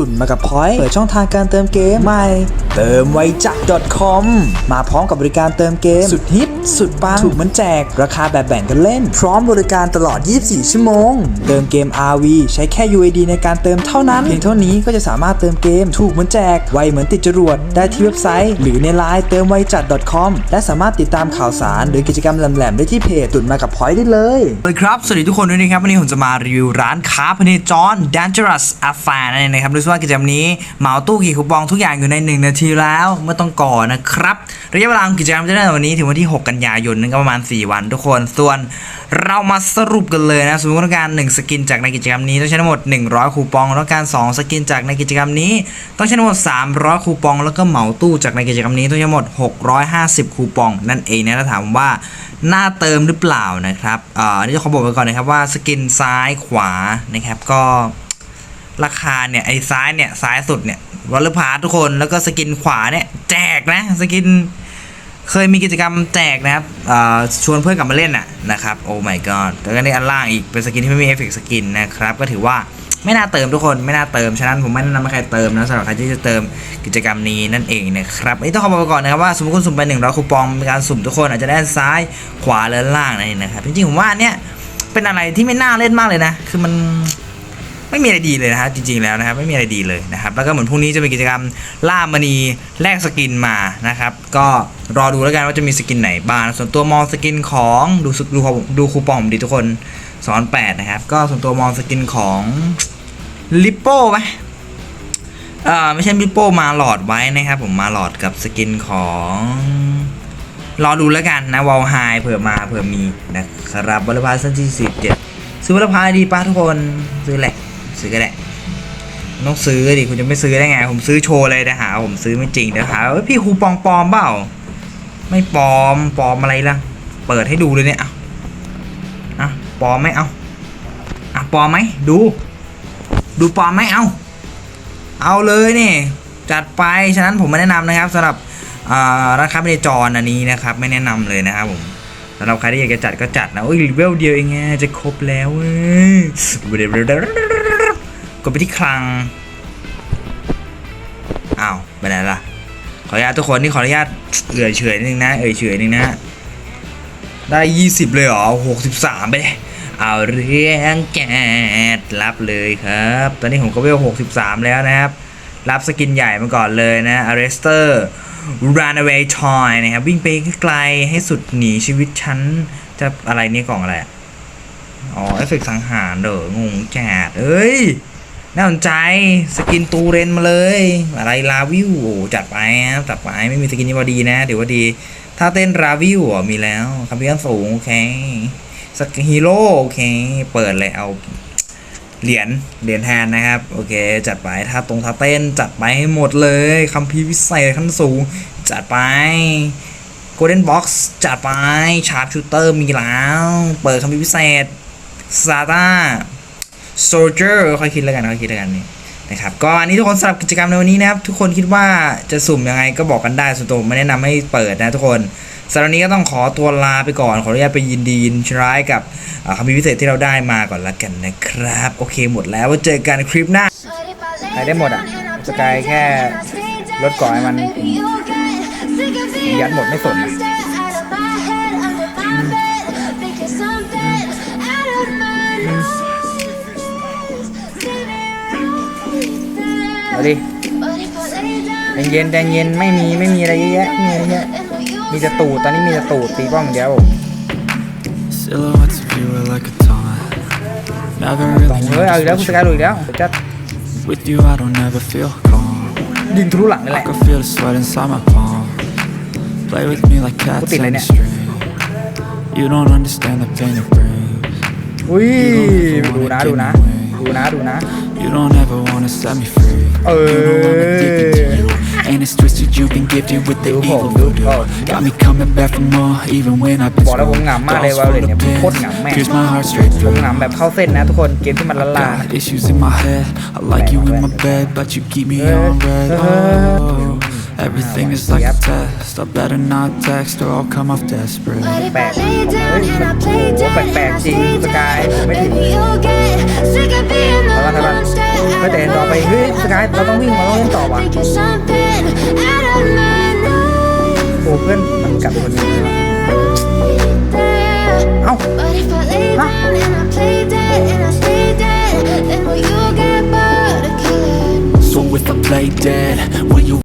ตุนมากับพอยเปิดช่องทางการเติมเกมใหม่ เติมไวจัก .com มาพร้อมกับบริการเติมเกม สุดฮิต สุดปัง ถูกเหมันแจก ราคาแบบแบ่งกันเล่น พร้อมบริการตลอด 24 ชั่วโมง เติมเกม RV ใช้แค่ UID ในการเติมเท่านั้น เพียงเท่านี้ก็จะสามารถเติมเกม ถูกเหมือนแจก ไวเหมือนติดจรวด ได้ที่เว็บไซต์ หรือในไลน์เติมไวจัด .com และสามารถติดตามข่าวสาร หรือกิจกรรมแหลมๆได้ที่เพจตุนมากับพอยต์ได้เลยสวัสดีครับสวัสดีทุกคนด้วยนะครับวันนี้ผมจะมารีวิวร้านค้าพเนจร Dangerous Affair นะครับรู้สึกว่ากิจกรรมนี้เหมาตู้กี่คูปองทุกอย่างอยู่ใน 1 นาทีแล้วไม่ต้องก่อนะครับระยะเวลาของกิจกรรมจะได้วันนี้ถึงวันที่ 6 กันยายนนั่นก็ประมาณ 4 วันทุกคน ส่วนเรามาสรุปกันเลยนะสมมติว่าต้องการ 1 สกินจากในกิจกรรมนี้ต้องใช้ทั้งหมด 100 คูปองต้องการ 2 สกินจากในกิจกรรมนี้ ต้องใช้ทั้งหมด 300 คูปอง แล้วก็เหมาตู้จากในกิจกรรมนี้ต้องใช้ทั้งหมด 650 คูปอง นั่นเองนะถ้าถามว่าน้าเติมหรือเปล่านะครับอ่ออันนี้จะขอบอกไว้ก่อนนะครับว่าสกินซ้ายขวานะครับก็ ราคาเนี่ยไอ้ซ้ายเนี่ยซ้ายสุดเนี่ยวอลเลพาทุกคนแล้วก็สกินขวาเนี่ยแจกนะสกินเคยมีกิจกรรมแจกนะครับชวนเพื่อนกลับมาเล่นน่ะนะครับโอ้ my god แล้วก็ในอันล่างอีกเป็นสกินที่ไม่มีเอฟเฟกต์สกินนะครับก็ถือว่าไม่น่าเติมทุกคนไม่น่าเติม ฉะนั้นผมไม่แนะนำให้ใครเติมนะสำหรับใครที่จะเติมกิจกรรมนี้นั่นเองนะครับอันนี้ต้องขอบอกก่อนนะครับว่าสมมติคุณสุ่มไป100คูปองเป็นการสุ่มทุกคนอาจจะได้ซ้ายขวาและล่างนั่นเองนะครับจริงๆผมว่าเนี่ยเป็นอะไรที่ไม่น่าเล่นมากเลยนะ คือมัน ไม่มีอะไรดีเลยนะฮะจริงๆแล้วนะครับไม่มีอะไรดีเลยนะครับแล้วก็เหมือนพรุ่งนี้จะมีกิจกรรมล่ามณีแลกสกินมานะครับก็รอดูแล้วกันว่าจะมีสกินไหนบ้างส่วนตัวมองสกินของดูดูดูคูปองผมดีทุกคนสอนแปดนะครับก็ส่วนตัวมองสกินของลิปโป้ไหมเอ่อไม่ใช่ลิปโป้มาหลอดไว้นะครับผมมาหลอดกับสกินของรอดูแล้วกันนะวอลไฮเผื่อมาเผื่อมีนะครับบริพาสันที่สิบเจ็ดซื้อบริพาดีป้าทุกคนซื้อแหละ ซื้อก็ได้ต้องซื้อดิคุณจะไม่ซื้อได้ไง ผมซื้อโชว์เลยนะหาผมซื้อไม่จริงเดี๋ยวหาพี่ครูปองปลอมเปล่า ไม่ปลอมปลอมอะไรล่ะ เปิดให้ดูเลยเนี่ยอะอะปลอมไหมเอาอะปลอมไหมดู ดูปลอมไหมเอาเอาเลยนี่จัดไปฉะนั้นผมไม่แนะนำนะครับสำหรับอ่าร้านค้าในจรอันนี้นะครับ ไม่แนะนำเลยนะครับผมสำหรับใครที่อยากจะจัดก็จัดนะโอ้ยเลเวลเดียวเองไงจะครบแล้วเว้ย กดไปที่คลังอ้าวไปไหนล่ะ ขออนุญาตทุกคนนี่ขออนุญาตเอื่อยเฉยนิดนึงนะ เอ่ยเฉยนิดนึงนะได้ 20 เลยเหรอ63 ไปเลยเอาเรื่องแกดรับเลยครับ ตอนนี้ผมก็เวล 63 แล้วนะครับ รับสกินใหญ่มาก่อนเลยนะ Arrester Runaway Toy นะครับ วิ่งไปไกลให้สุดหนีชีวิตฉัน จะอะไรเนี่ยกล่องอะไร อ๋อ เอฟเฟกสังหารเด้องงจัดเอ้ย น่าสนใจสกินตูเรนมาเลย อะไรลาวิวจัดไปครับจัดไปไม่มีสกินนี้พอดีนะถือว่าดี ถ้าเต้นราวิวมีแล้วคัมพิวสูงโอเคสกฮีโร่โอเค เปิดเลยเอาเหรียญเหรียญแทนนะครับโอเค จัดไปถ้าตรงท่าเต้นจัดไปให้หมดเลยคัมภีร์วิเศษขั้นสูง จัดไปโกลเด้นบ็อกซ์จัดไปชาร์ปชูเตอร์มีแล้ว เปิดคัมภีร์พิเศษซาตา โซเจอร์ค่อยคิดแล้วกันค่อยคิดแล้วกันนี่นะครับก็อันนี้ทุกคนสำหรับกิจกรรมในวันนี้นะครับ ทุกคนคิดว่าจะสุ่มยังไงก็บอกกันได้ส่วนตัวผมไม่แนะนำให้เปิดนะทุกคนสำหรับนี้ก็ต้องขอตัวลาไปก่อน ขออนุญาตไปยินดียินร้ายกับคัมภีร์พิเศษที่เราได้มาก่อนละกันนะครับ โอเคหมดแล้วว่าเจอกันคลิปหน้าใช้ได้หมดอะสกายแค่ลดก่อนให้มันยัดหมดไม่สนนะ เอาดิใจเย็นใจเย็นไม่มีไม่มีอะไรเยอะแยะไม่มีอะไรเยอะมีแต่ตูดตอนนี้มีแต่ตูดตีป้อมอย่างเดียวผม Silhouettes of you are like a taunt. Never สอง really เฮ้ยเอาอีกแล้ว know คุณ just สกายดูอีกแล้วจะ With you, I don't ever feel calm. ยิงทะลุหลังนี่แห I ละ can feel the sweat inside my palm. Play with me like cats Put it on like a that. string. You don't understand the pain it brings. อุ้ยดูนะดูนะ ดูนะดูนะ You don't ever wanna set me free. Oh. You know I'm addicted to you. And it's twisted, you've been gifted with the Đúng evil rồi, đúng voodoo. rồi. Got me coming back for more, even when I've been Bỏ ra cũng ngắm mà đây Dolls vào full để of nhập cốt pins, ngắm mẹ. pierce my heart straight ผม through. หงำแบบเข้าเส้นนะทุกคนเกมที่มันละลา Got issues in my head. I like you in my bed, but you keep me Eh, on red. eh. Oh, Everything is like a test. I better not text or I'll come off desperate. แปลกเฮ้ยมันโอ้โหแปลกๆจริงสกายไม่ถึงเอาละครับเฮ้ยแต่ต่อไปเฮ้ยสกายเราต้องวิ่งเราต้องเล่นต่อว่ะโอ้เพื่อนมันกัดคนหนึ่งเลยว่ะ